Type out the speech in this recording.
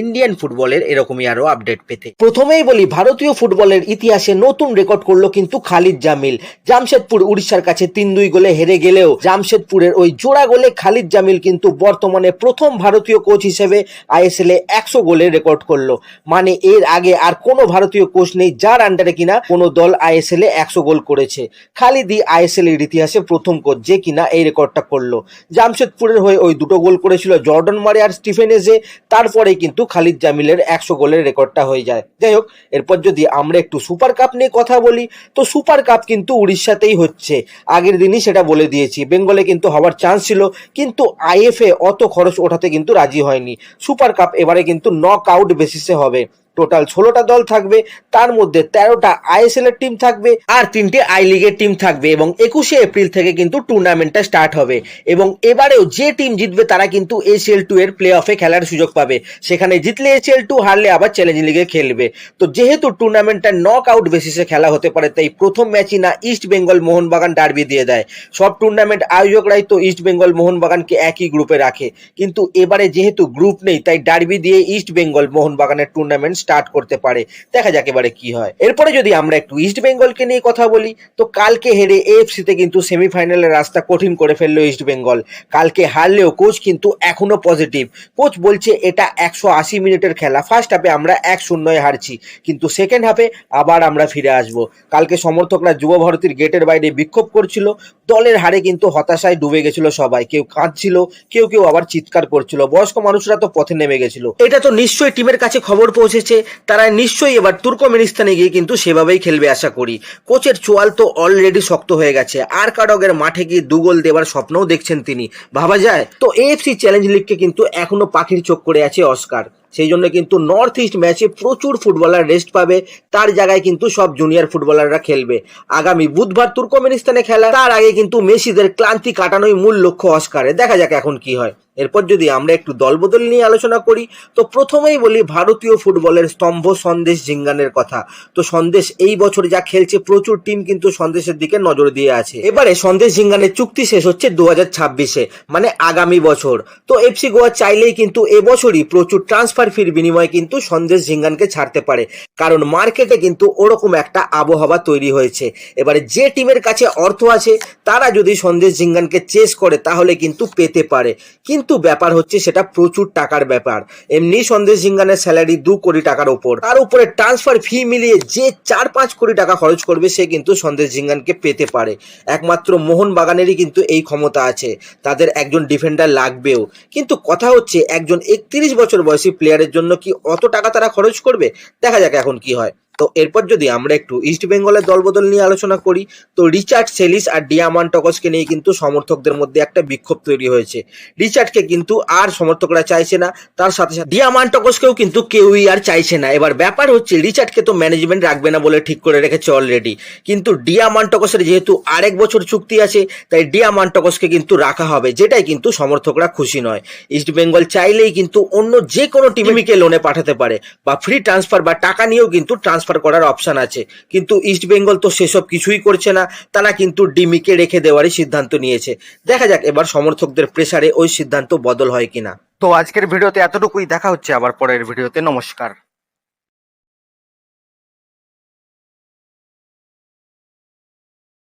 Indian ফুটবলের এরকমই আরও আপডেট পেতে। প্রথমেই বলি, ভারতীয় ফুটবলের ইতিহাসে নতুন রেকর্ড করল কিন্তু খালিদ জামিল। জামশেদপুর উড়িষ্যার কাছে তিন দুই গোলে হেরে গেলেও জামশেদপুরের ওই জোড়া গোলে খালিদ জামিল কিন্তু বর্তমানে প্রথম ভারতীয় কোচ হিসেবে আইএসএল এ একশো গোলের রেকর্ড করল। মানে এর আগে আর কোনো ভারতীয় কোচ নেই যার আন্ডারে কিনা কোনো দল আইএসএল এ একশো গোল করেছে। খালিদই আইএসএল এর ইতিহাসে প্রথম কোচ যে কিনা এই রেকর্ডটা করল। জামশেদপুরের হয়ে ওই দুটো গোল করেছিল জর্ডন মারে আর স্টিফেন এজে। তারপরে কিন্তু খালিদ জামিলের একশো গোলের রেকর্ডটা হয়ে যায়। যাই হোক, এরপর যদি আমরা একটু সুপার কাপ নিয়ে কথা বলি, তো সুপার কাপ কিন্তু উড়িষ্যাতেই হচ্ছে। আগের দিনই সেটা বলে দিয়েছি, বেঙ্গলে কিন্তু হওয়ার চান্স ছিল, কিন্তু আইএফএ অত খরচ ওঠাতে কিন্তু রাজি হয়নি। সুপার কাপ এবারে কিন্তু নক আউট বেসিসে হবে। টোটাল ষোলোটা দল থাকবে, তার মধ্যে তেরোটা আইএসএল এর টিম থাকবে আর তিনটে আই লিগের টিম থাকবে এবং একুশে এপ্রিল থেকে কিন্তু টুর্নামেন্টটা স্টার্ট হবে। এবং এবারেও যে টিম জিতবে, তারা কিন্তু এসিএল টু এর প্লে অফে খেলার সুযোগ পাবে। সেখানে জিতলে এসিএল টু হারলে আবার চ্যালেঞ্জ লিগে খেলবে। তো যেহেতু টুর্নামেন্টটা নক আউট বেসিসে খেলা হতে পারে, তাই প্রথম ম্যাচই না ইস্ট বেঙ্গল মোহনবাগান ডার্বি দিয়ে দেয়। সব টুর্নামেন্ট আয়োজকরাই তো ইস্ট বেঙ্গল মোহনবাগানকে একই গ্রুপে রাখে। কিন্তু এবারে যেহেতু গ্রুপ নেই, তাই ডার্বি দিয়ে ইস্ট বেঙ্গল মোহনবাগানের টুর্নামেন্ট স্টার্ট করতে পারে। দেখা যাক এবারে কি হয়। এরপরে যদি আমরা একটু ইস্ট বেঙ্গলকে নিয়ে কথা বলি, তো কালকে হেরে এএফসিতে কিন্তু সেমিফাইনালের রাস্তা কঠিন করে ফেলল ইস্ট বেঙ্গল কালকে হারলেও কোচ কিন্তু এখনও পজিটিভ কোচ বলছে, এটা একশো আশি মিনিটের খেলা। ফার্স্ট হাফে আমরা এক শূন্যয় হারছি। কিন্তু সেকেন্ড হাফে আবার আমরা ফিরে আসব। কালকে সমর্থকরা যুব ভারতীর গেটের বাইরে বিক্ষোভ করছিল। দলের হারে কিন্তু হতাশায় ডুবে গেছিল সবাই। কেউ কাঁদছিল, কেউ কেউ আবার চিৎকার করছিল। বয়স্ক মানুষরা তো পথে নেমে গেছিল। এটা তো নিশ্চয়ই টিমের কাছে খবর পৌঁছেছে। তারা নিশ্চয়ই এবার তুর্কমেনিস্তানে গিয়ে কিন্তু সেভাবেই খেলবে আশা করি। কোচের চোয়াল তো অলরেডি শক্ত হয়ে গেছে। আর কাডগের মাঠে গিয়ে দু গোল দেবার স্বপ্নও দেখছেন তিনি। ভাবা যায়? তো এএফসি চ্যালেঞ্জ লিগকে কিন্তু এখনও পাখির চোখ করে আছে অস্কার। সেই জন্য কিন্তু নর্থ ইস্ট ম্যাচে প্রচুর ফুটবলার রেস্ট পাবে। তার জায়গায় কিন্তু সব জুনিয়র ফুটবলাররা খেলবে। আগামী বুধবার তুর্কমেনিস্তানে খেলা। তার আগে কিন্তু মেসিদের ক্লান্তি কাটানোই মূল লক্ষ্য অস্কারে। দেখা যাক এখন কি হয়। এরপর যদি আমরা একটু দলবদল নিয়ে আলোচনা করি, তো প্রথমেই বলি ভারতীয় ফুটবলের স্তম্ভ সন্দেশ জিঙ্গানের কথা। তো সন্দেশ এই বছর যা খেলছে, প্রচুর টিম কিন্তু সন্দেশের দিকে নজর দিয়ে আছে। এবারে সন্দেশ জিঙ্গানের চুক্তি শেষ হচ্ছে দু হাজার ছাব্বিশে মানে আগামী বছর। তো এফসি গোয়া চাইলেই কিন্তু এবছরই প্রচুর ট্রান্সফার ফির বিনিময়ে কিন্তু সন্দেশ জিঙ্গানকে ছাড়তে পারে। কারণ মার্কেটে কিন্তু ওরকম একটা আবহাওয়া তৈরি হয়েছে। এবারে যে টিমের কাছে অর্থ আছে, তারা যদি সন্দেশ জিঙ্গানকে চেস করে, তাহলে কিন্তু পেতে পারে। কিন্তু ব্যাপার হচ্ছে সেটা প্রচুর টাকার ব্যাপার। এমনি সন্দেশ জিঙ্গানের স্যালারি দু কোটি টাকার ওপর। তার উপরে ট্রান্সফার ফি মিলিয়ে যে চার পাঁচ কোটি টাকা খরচ করবে সে কিন্তু সন্দেশ জিঙ্গানকে পেতে পারে। একমাত্র মোহন বাগানেরই কিন্তু এই ক্ষমতা আছে। তাদের একজন ডিফেন্ডার লাগবেও। কিন্তু কথা হচ্ছে, একজন একত্রিশ বছর বয়সী প্লেয়ারের জন্য কি অত টাকা তারা খরচ করবে? দেখা যাক এখন কি হয়। তো এরপর যদি আমরা একটু ইস্ট বেঙ্গলের দলবদল নিয়ে আলোচনা করি, তো রিচার্ড সেলিস আর ডিয়ামান্টকসকে নিয়ে কিন্তু সমর্থকদের মধ্যে একটা বিক্ষোভ তৈরি হয়েছে। রিচার্ডকে কিন্তু আর সমর্থকরা চাইছে না, তার সাথে সাথে ডিয়ামান্টকসকেও কিন্তু কেউই আর চাইছে না। এবার ব্যাপার হচ্ছে রিচার্ডকে তো ম্যানেজমেন্ট রাখবে না বলে ঠিক করে রেখেছে অলরেডি কিন্তু ডিয়ামান্টকসের যেহেতু আরেক বছর চুক্তি আছে, তাই ডিয়ামান্টকসকে কিন্তু রাখা হবে, যেটাই কিন্তু সমর্থকরা খুশি নয়। ইস্ট বেঙ্গল চাইলেই কিন্তু অন্য যে কোনো টিমকে লোনে পাঠাতে পারে, বা ফ্রি ট্রান্সফার বা টাকা নিয়েও কিন্তু ট্রান্সফার করার অপশন আছে। কিন্তু ইস্ট বেঙ্গল তো সেসব কিছুই করছে না, তারা কিন্তু ডিমিকে রেখে দেওয়ারই সিদ্ধান্ত নিয়েছে। দেখা যাক এবার সমর্থকদের প্রেসারে ওই সিদ্ধান্ত বদল হয় কিনা। তো আজকের ভিডিওতে এতটুকুই, দেখা হচ্ছে আবার পরের ভিডিওতে, নমস্কার।